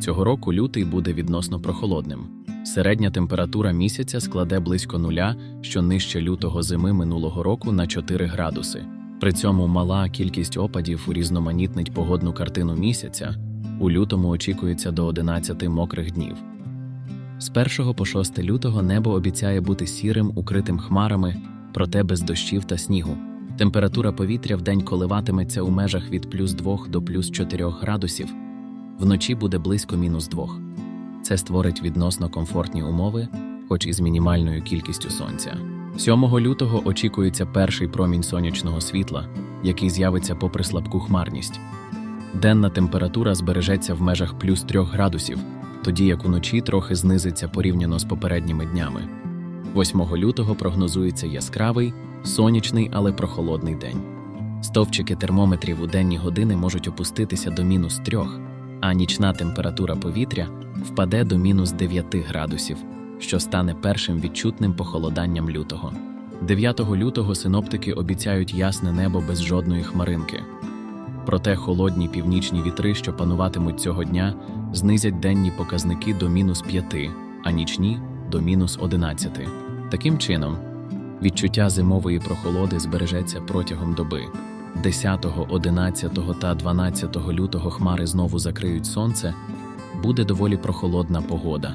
Цього року лютий буде відносно прохолодним. Середня температура місяця складе близько нуля, що нижче лютого зими минулого року на 4 градуси. При цьому мала кількість опадів урізноманітнить погодну картину місяця. У лютому очікується до 11 мокрих днів. З 1 по 6 лютого небо обіцяє бути сірим, укритим хмарами, проте без дощів та снігу. Температура повітря вдень коливатиметься у межах від плюс 2 до плюс 4 градусів, вночі буде близько мінус 2. Це створить відносно комфортні умови, хоч і з мінімальною кількістю сонця. 7 лютого очікується перший промінь сонячного світла, який з'явиться попри слабку хмарність. Денна температура збережеться в межах плюс 3 градусів, тоді як уночі трохи знизиться порівняно з попередніми днями. 8 лютого прогнозується яскравий, сонячний, але прохолодний день. Стовпчики термометрів у денні години можуть опуститися до мінус 3, а нічна температура повітря впаде до мінус 9 градусів, що стане першим відчутним похолоданням лютого. 9 лютого синоптики обіцяють ясне небо без жодної хмаринки. Проте холодні північні вітри, що пануватимуть цього дня, знизять денні показники до мінус 5, а нічні до мінус 11. Таким чином, відчуття зимової прохолоди збережеться протягом доби. 10, 11 та 12 лютого хмари знову закриють сонце, буде доволі прохолодна погода.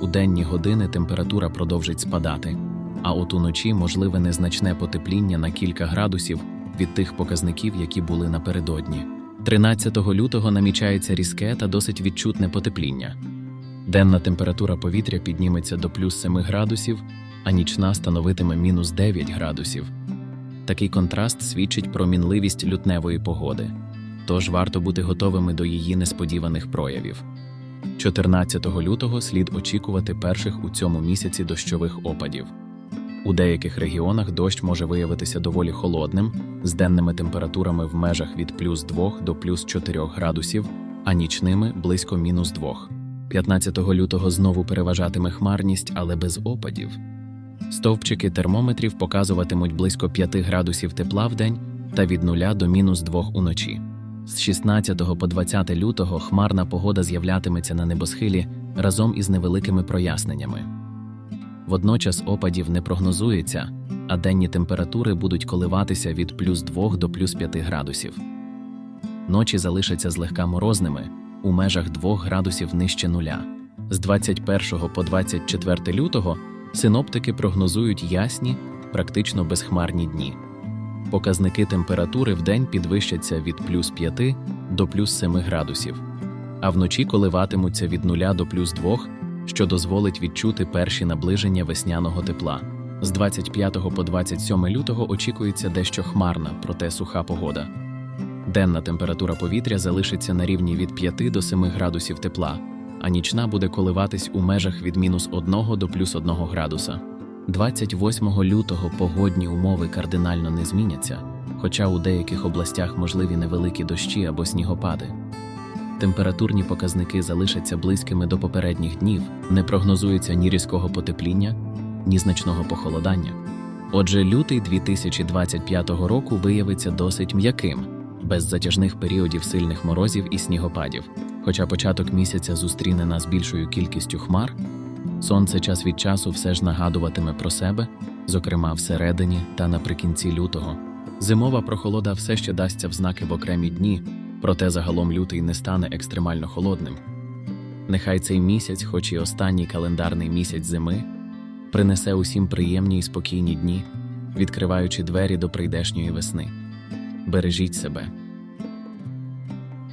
У денні години температура продовжить спадати, а от уночі можливе незначне потепління на кілька градусів від тих показників, які були напередодні. 13 лютого намічається різке та досить відчутне потепління. Денна температура повітря підніметься до плюс 7 градусів, а нічна становитиме мінус 9 градусів. Такий контраст свідчить про мінливість лютневої погоди, тож варто бути готовими до її несподіваних проявів. 14 лютого слід очікувати перших у цьому місяці дощових опадів. У деяких регіонах дощ може виявитися доволі холодним, з денними температурами в межах від плюс 2 до плюс 4 градусів, а нічними близько мінус 2. 15 лютого знову переважатиме хмарність, але без опадів. Стовпчики термометрів показуватимуть близько 5 градусів тепла в день та від 0 до мінус 2 уночі. З 16 по 20 лютого хмарна погода з'являтиметься на небосхилі разом із невеликими проясненнями. Водночас опадів не прогнозується, а денні температури будуть коливатися від плюс 2 до плюс 5 градусів. Ночі залишаться злегка морозними у межах 2 градусів нижче нуля. З 21 по 24 лютого синоптики прогнозують ясні, практично безхмарні дні. Показники температури вдень підвищаться від плюс 5 до плюс 7 градусів, а вночі коливатимуться від 0 до плюс 2, що дозволить відчути перші наближення весняного тепла. З 25 по 27 лютого очікується дещо хмарна, проте суха погода. Денна температура повітря залишиться на рівні від 5 до 7 градусів тепла, а нічна буде коливатись у межах від мінус 1 до плюс 1 градуса. 28 лютого погодні умови кардинально не зміняться, хоча у деяких областях можливі невеликі дощі або снігопади. Температурні показники залишаться близькими до попередніх днів, не прогнозується ні різкого потепління, ні значного похолодання. Отже, лютий 2025 року виявиться досить м'яким, без затяжних періодів сильних морозів і снігопадів. Хоча початок місяця зустріне нас більшою кількістю хмар, сонце час від часу все ж нагадуватиме про себе, зокрема всередині та наприкінці лютого. Зимова прохолода все ще дасться в знаки в окремі дні, проте загалом лютий не стане екстремально холодним. Нехай цей місяць, хоч і останній календарний місяць зими, принесе усім приємні й спокійні дні, відкриваючи двері до прийдешньої весни. Бережіть себе.